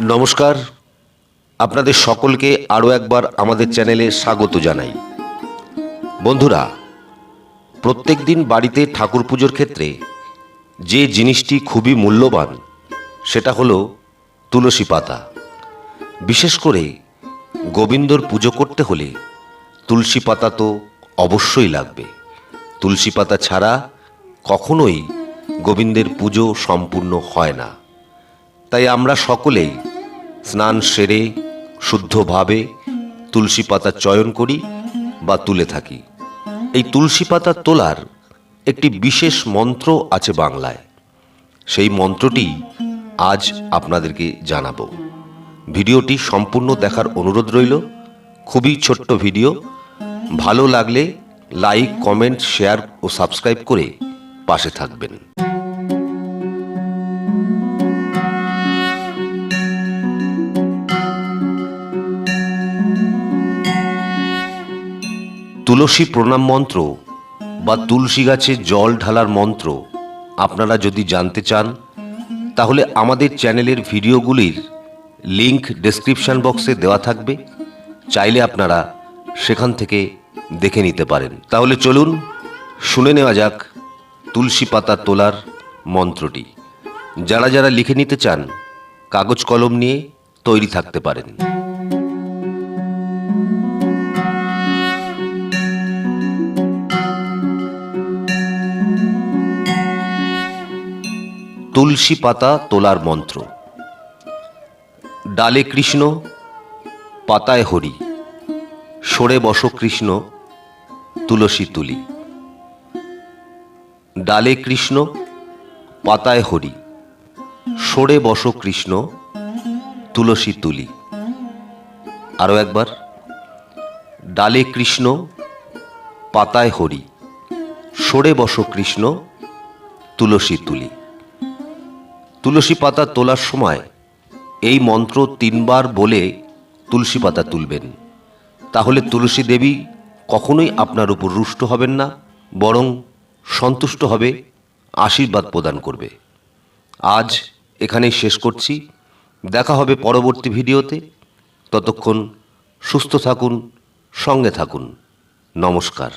নমস্কার। আপনাদের সকলকে আরও একবার আমাদের চ্যানেলে স্বাগত জানাই। বন্ধুরা, প্রত্যেক দিন বাড়িতে ঠাকুর পুজোর ক্ষেত্রে যে জিনিসটি খুবই মূল্যবান, সেটা হলো তুলসী পাতা। বিশেষ করে গোবিন্দর পুজো করতে হলে তুলসী পাতা তো অবশ্যই লাগবে। তুলসী পাতা ছাড়া কখনোই গোবিন্দের পুজো সম্পূর্ণ হয় না। তাই আমরা সকলেই স্নান সেরে, শুদ্ধভাবে তুলসী পাতা চয়ন করি বা তুলে থাকি। এই তুলসী পাতা তোলার একটি বিশেষ মন্ত্র আছে বাংলায়। সেই মন্ত্রটি আজ আপনাদেরকে জানাব। ভিডিওটি সম্পূর্ণ দেখার অনুরোধ রইল। খুবই ছোট্ট ভিডিও। ভালো লাগলে লাইক, কমেন্ট, শেয়ার ও সাবস্ক্রাইব করে পাশে থাকবেন। তুলসী প্রণাম মন্ত্র বা তুলসী গাছে জল ঢালার মন্ত্র আপনারা যদি জানতে চান, তাহলে আমাদের চ্যানেলের ভিডিওগুলির লিংক ডেসক্রিপশন বক্সে দেওয়া থাকবে। চাইলে আপনারা সেখান থেকে দেখে নিতে পারেন। তাহলে চলুন, শুনে নেওয়া যাক তুলসী পাতা তোলার মন্ত্রটি। যারা যারা লিখে নিতে চান, কাগজ কলম নিয়ে তৈরি থাকতে পারেন। তুলসী পাতা তোলার মন্ত্র। ডালে কৃষ্ণ, পাতায় হরি। সরে বস কৃষ্ণ, তুলসী তুলি। ডালে কৃষ্ণ, পাতায় হরি। সরে বস কৃষ্ণ, তুলসী তুলি। আরও একবার। ডালে কৃষ্ণ, পাতায় হরি। সরে বস কৃষ্ণ, তুলসী তুলি। তুলসী পাতা তোলার সময় এই মন্ত্র তিনবার বলে তুলসী পাতা তুলবেন। তাহলে তুলসী দেবী কখনোই আপনার উপর রুষ্ট হবেন না, বরং সন্তুষ্ট হবে, আশীর্বাদ প্রদান করবে। আজ এখানেই শেষ করছি। দেখা হবে পরবর্তী ভিডিওতে। ততক্ষণ সুস্থ থাকুন, সঙ্গে থাকুন। নমস্কার।